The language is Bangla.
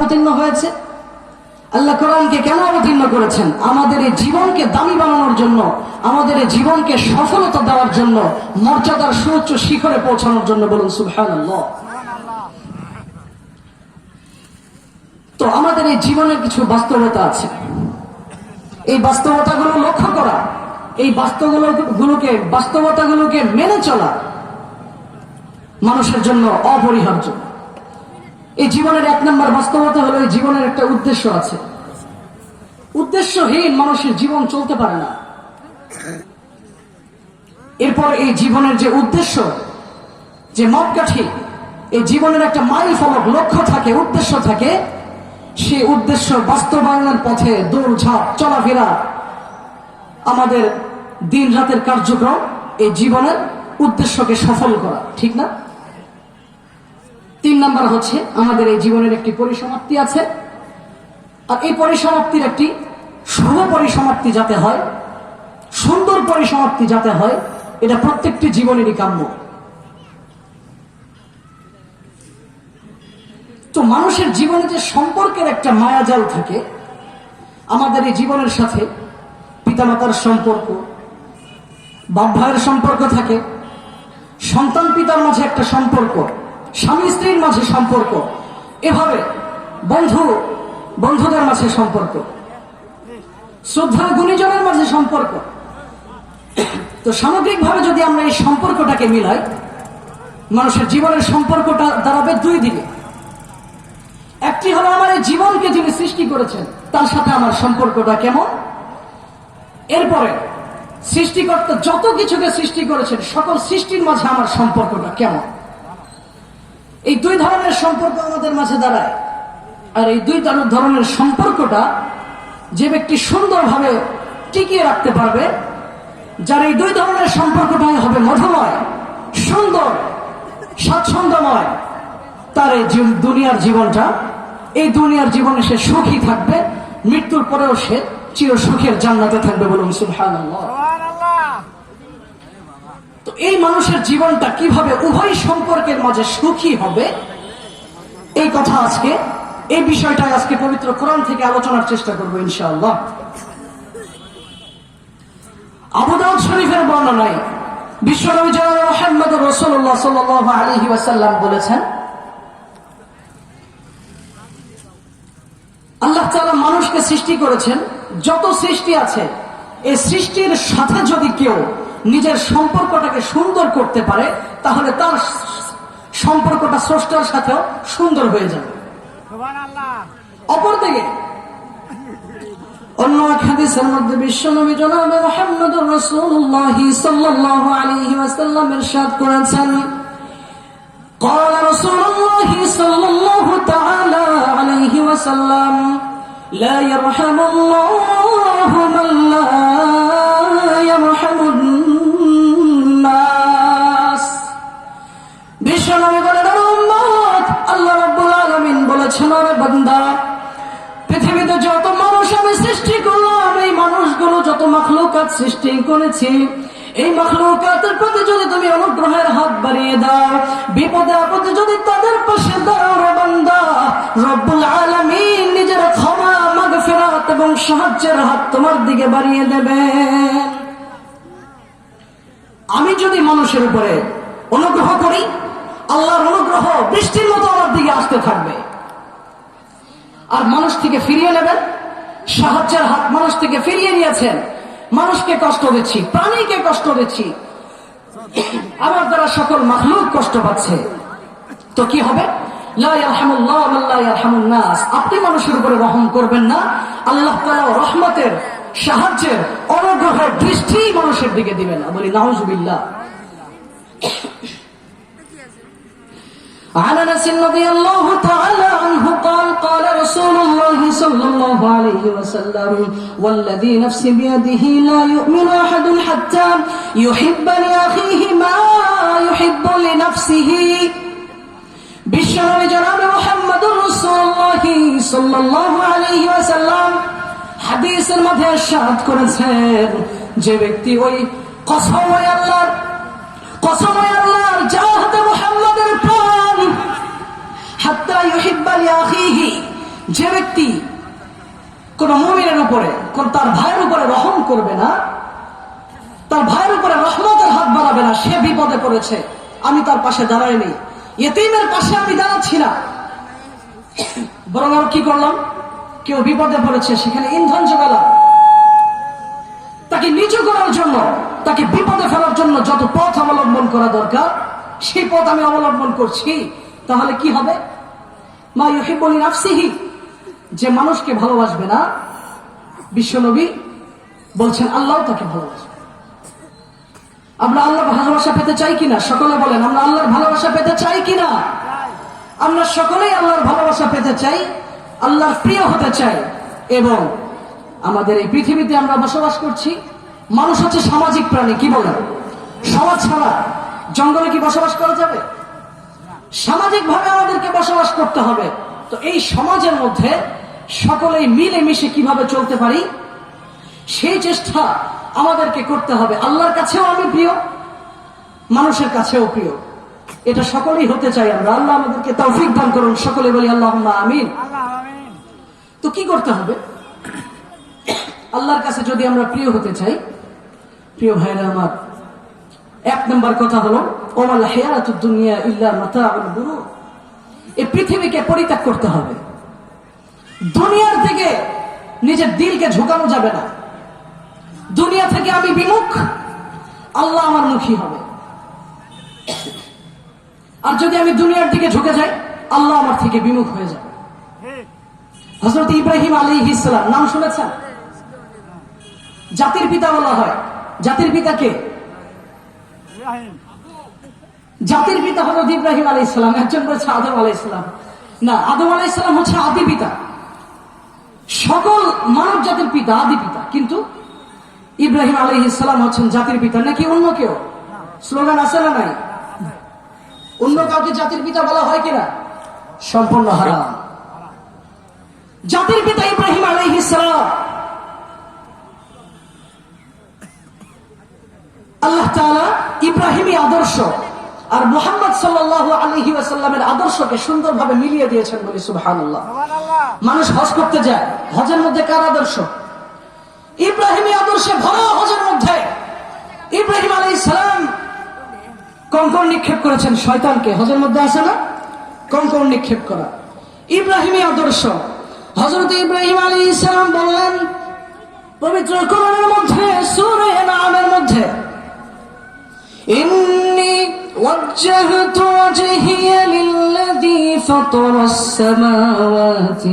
অবতীর্ণ হয়েছে। আল্লাহ কোরআনকে কেন অবতীর্ণ করেছেন? আমাদের এই জীবনকে দামি বানানোর জন্য, আমাদের এই জীবনকে সফলতা দেওয়ার জন্য, মর্যাদার সুউচ্চ শিখরে পৌঁছানোর জন্য বলুন তো আমাদের এই জীবনের কিছু বাস্তবতা আছে। এই বাস্তবতাগুলো লক্ষ্য করা, এই বাস্তবগুলো গুলোকে বাস্তবতাগুলোকে মেনে চলা মানুষের জন্য অপরিহার্য। এই জীবনের এক নম্বর বাস্তবতা হলো এই জীবনের একটা উদ্দেশ্য আছে। উদ্দেশ্যহীন মানুষের জীবন চলতে পারে না। এরপর এই জীবনের যে উদ্দেশ্য, যে মাপকাঠি এই জীবনের একটা মাইল ফলক লক্ষ্য থাকে, উদ্দেশ্য থাকে, সেই উদ্দেশ্য বাস্তবায়নের পথে দৌড়ঝাঁপ, চলাফেরা, আমাদের দিন রাতের কার্যক্রম, এই জীবনের উদ্দেশ্যকে সফল করা, ঠিক না? তিন নাম্বার হচ্ছে, আমাদের এই জীবনের একটি পরিসমাপ্তি আছে। আর এই পরিসমাপ্তির একটি শুভ পরিসমাপ্তি যাতে হয়, সুন্দর পরিসমাপ্তি যাতে হয়, এটা প্রত্যেকটি জীবনেরই কাম্য। তো মানুষের জীবনে যে সম্পর্কের একটা মায়াজাল থাকে, আমাদের এই জীবনের সাথে পিতামাতার সম্পর্ক, বাপ ভাইয়ের সম্পর্ক থাকে সন্তান পিতার মাঝে একটা সম্পর্ক। স্বামী স্ত্রীর মাঝে সম্পর্ক। এভাবে বন্ধু, বন্ধুদের মাঝে সম্পর্ক। শ্রদ্ধা গুণীজনের মাঝে সম্পর্ক। তো সামগ্রিকভাবে যদি আমরা এই সম্পর্কটাকে মিলাই, মানুষের জীবনের সম্পর্কটা দাঁড়াবে দুই দিকে। একটি হলো আমার এই জীবনকে যিনি সৃষ্টি করেছেন, তার সাথে আমার সম্পর্কটা কেমন? এরপরে, সৃষ্টিকর্তা যত কিছুকে সৃষ্টি করেছেন, সকল সৃষ্টির মাঝে আমার সম্পর্কটা কেমন? এই দুই ধরনের সম্পর্ক আমাদের মাঝে দাঁড়ায়। আর এই দুই ধরনের সম্পর্কটা যে ব্যক্তি সুন্দরভাবে টিকিয়ে রাখতে পারবে, যার এই দুই ধরনের সম্পর্কটাই হবে মধুময়, সুন্দর, স্বাচ্ছন্দ্যময়, তার এই দুনিয়ার জীবনটা। এই দুনিয়ার জীবনে সে সুখী থাকবে, মৃত্যুর পরেও সে চির সুখের জান্নাতে থাকবে বলুন তো এই মানুষের জীবনটা কীভাবে উভয় সম্পর্কের মাঝে সুখী হবে? এই কথা আজকে, এই বিষয়টা আজকে পবিত্র কোরআন থেকে আলোচনার চেষ্টা করব ইনশাআল্লাহ। আবুদাউদ শরীফের বর্ণনায় রসুল্লাহ সাল্লাহ আলহি ওয়াসাল্লাম বলেছেন, আল্লাহ তাআলা মানুষকে সৃষ্টি করেছেন, যত সৃষ্টি আছে, এই সৃষ্টির সাথে যদি কেউ নিজের সম্পর্কটাকে সুন্দর করতে পারে তাহলে তার সম্পর্কটা স্রষ্টার সাথেও সুন্দর হয়ে যাবে অপরদিকে অন্য এক হাদিসের মধ্যে বিশ্বনবী জনাবে মুহাম্মদুর রাসূলুল্লাহ সাল্লাল্লাহু আলাইহি ওয়াসাল্লাম ইরশাদ করেছেন قال رسول الله صلى الله تعالى عليه وسلم لا يرحم الله من لا বলেছেন আরে পৃথিবীতে যত মানুষ আমি সৃষ্টি করলাম, এই মানুষগুলো যত সৃষ্টি করেছি, এই প্রতি যদি তুমি অনুগ্রহের হাত বাড়িয়ে দাও, বিপদে আপদে যদি তাদের পাশে দাও রে রব্বুল নিজের ক্ষমা এবং সাহায্যের হাত তোমার দিকে বাড়িয়ে দেবেন আমি যদি মানুষের উপরে অনুগ্রহ করি, আল্লাহর অনুগ্রহ বৃষ্টির মতো আমার দিকে আসতে থাকবে। আর মানুষ থেকে ফিরিয়ে নেবেন সাহায্যের হাত মানুষ থেকে ফিরিয়ে নিয়েছেন মানুষকে কষ্ট দিচ্ছি প্রাণীকে কষ্ট দিচ্ছি আমার দ্বারা সকল মাখলুক কষ্ট পাচ্ছে তো কি হবে লা ইয়ারহামুল্লাহ মান লা ইয়ারহামুন নাস। আপনি মানুষের উপরে রহম করবেন না আল্লাহ তাআলা রহমতের সাহায্যের অনুগ্রহ দৃষ্টি মানুষের দিকে দিবেন না বলি নাউজুবিল্লাহ عن انس رضي الله تعالى عنه قال قال رسول الله صلى الله عليه وسلم والذي نفسي بيده لا يؤمن احد حتى يحب لاخيه ما يحب لنفسه বিশ্বনবী জনাবে মোহাম্মদুর রাসূলুল্লাহ সাল্লাল্লাহু আলাইহি ওয়াসাল্লাম হাদিসের মধ্যে ইরশাদ করেছেন যে ব্যক্তি ওই কসম ওই আল্লাহর কসম ওই আল্লাহর যার হাতে মুহাম্মাদের প্রাণ হাত্তা ইউহিব্বা লিআখিহি যে ব্যক্তি কোন মমিনের উপরে, কোন তার ভাইয়ের উপরে রহম করবে না, তার ভাইয়ের উপরে রহমতের হাত বাড়াবে না, সে বিপদে পড়েছে, আমি তার পাশে দাঁড়াইনি। এতিমের পাশে আমি দাঁড়াচ্ছি না। বরং আর কি করলাম? কেউ বিপদে পড়েছে, সেখানে ইন্ধন যোগালাম তাকে নিচু করার জন্য, তাকে বিপদে ফেলার জন্য যত পথ অবলম্বন করা দরকার, সেই পথ আমি অবলম্বন করছি। তাহলে কি হবে? মা ইউহিবুল নাফসিহি যে মানুষকে ভালোবাসবে না, বিশ্বনবী বলছেন, আল্লাহ তাকে ভালোবাসবে। আমরা আল্লাহর ভালোবাসা পেতে চাই কিনা? সকলে বলেন, আমরা আল্লাহর ভালোবাসা পেতে চাই কিনা? আমরা সকলেই আল্লাহর ভালোবাসা পেতে চাই, আল্লাহর প্রিয় হতে চাই এবং আমাদের এই পৃথিবীতে আমরা বসবাস করছি। মানুষ হচ্ছে সামাজিক প্রাণী, কি বলেন? সমাজ ছাড়া জঙ্গলে কি বসবাস করা যাবে? সামাজিক ভাবে আমাদেরকে বসবাস করতে হবে। তো এই সমাজের মধ্যে সকলেই মিলে মিশে কীভাবে চলতে পারি? সেই চেষ্টা আমাদেরকে করতে হবে। আল্লাহর কাছেও আমি প্রিয়, মানুষের কাছেও প্রিয়। এটা সকলেই হতে চাই আমরা। আল্লাহ আমাদেরকে তৌফিক দান করুন। সকলে বলি আল্লাহ আমিন। তো কি করতে হবে? আল্লাহর কাছে যদি আমরা প্রিয় হতে চাই, প্রিয় ভাইরা আমার, এক নম্বর কথা হলো, ওমাল হেয়ারাত দুনিয়া ইল্লা মাতা গুরু এই পৃথিবীকে পরিত্যাগ করতে হবে। দুনিয়ার থেকে নিজের দিলকে ঝুঁকানো যাবে না। দুনিয়া থেকে আমি বিমুখ, আল্লাহ আমার মুখী হবে। আর যদি আমি দুনিয়ার দিকে ঝুঁকে যাই, আল্লাহ আমার থেকে বিমুখ হয়ে যাবে। হজরত ইব্রাহিম আলী ইসলাম নাম শুনেছেন? জাতির পিতা বলা হয়। জাতির পিতা কে? জাতির পিতা হজরত ইব্রাহিম আলী ইসলাম একজন বলেছে আদম আলাই ইসলাম না, আদম আলাই ইসলাম হচ্ছে আদি পিতা। মানব জাতির পিতা, আদি পিতা। কিন্তু ইব্রাহিম আলী ইসলাম হচ্ছেন জাতির পিতা, নাকি অন্য কেউ? স্লোগান আছে না নাই? অন্য কাউকে জাতির পিতা বলা হয় কিনা? সম্পূর্ণ হারাম। জাতির পিতা ইব্রাহিম আলী ইসলাম আল্লাহ ইব্রাহিমী আদর্শ আর মোহাম্মদ সাল্লাহ আলহি আসাল্লামের আদর্শকে সুন্দরভাবে মিলিয়ে দিয়েছেন বলি সুবহানাল্লাহ। মানুষ হজ করতে যায় হজের মধ্যে কার আদর্শ ইব্রাহিমী আদর্শে ভরা হজের মধ্যে ইব্রাহিম আলী সালাম কঙ্কর নিক্ষেপ করেছেন শয়তানকে হজের মধ্যে আছে না কঙ্কর নিক্ষেপ করা ইব্রাহিমী আদর্শ হজরত ইব্রাহিম আলী ইসলাম বললেন পবিত্র কোরআনের মধ্যে সুরে নামের মধ্যে إني وجهت وجهي للذي فطر السماوات